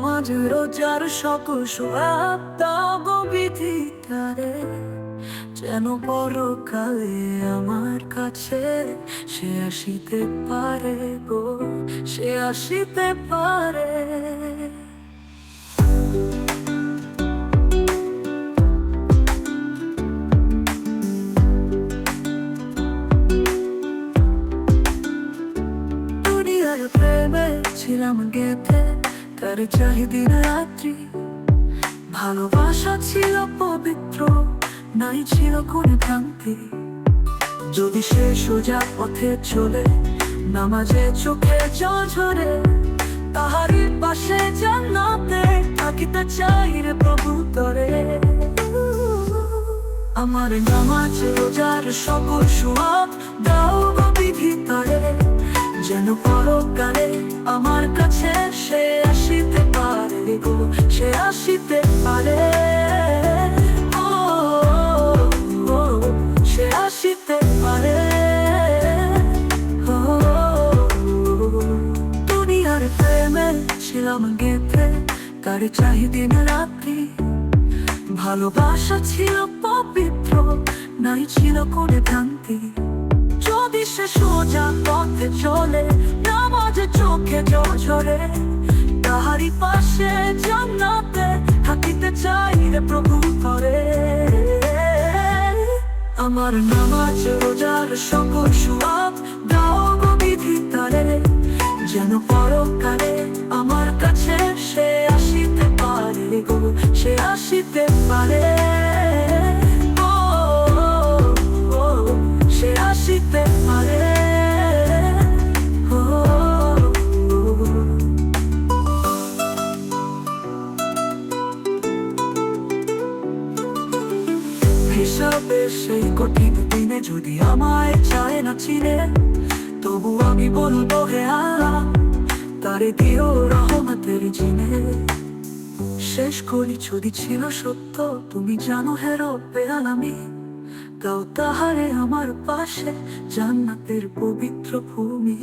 নামাজ রোজার সকল সোয়াব তারে। যেন পরকালে আমার কাছে সে আসিতে পারে গো, সে আসিতে পারে। প্রেমে ছিলাম গেতে তার চাহিদিন রাত্রি। ভালোবাসা ছিল পবিত্র, নাই ছিল কোনো ভ্রান্তি। যদি সে সোজা পথে চলে, নামাজে চোখে জল ঝরে, তাহারই পাশে জান্নাতে থাকিতে চাই রে প্রভু তরে। আমার নামাজ, রোজার সকল সুয়াদ দাও গো বিধি তরে। যেন পরকালে আমার কাছে সে গো সে আসিতে পারে। সে আসিতে পারে। দুনিয়ার প্রেমে ছিলাম গেতে তার চাহিদিন রাত্রি। ভালোবাসা ছিল পবিত্র, নাই ছিল কোনো ভ্রান্তি। যদি সে সোজা পথে চলে, নামাজে চোখে জল ঝরে প্রভু করে আমার নামাজ রোজার সকল সুয়াব হিসাবে সেই কঠিন দিনে যদি আমায় চায় না চিনে, তবু আমি বলব, হে আল্লাহ, তারে দিও রহমতের জিনে। শেষ করি যদি ছিল সত্য, তুমি জানো, হে রব্বে আলামি তাও তাহারে আমার পাশে, জান্নাতের পবিত্র ভূমি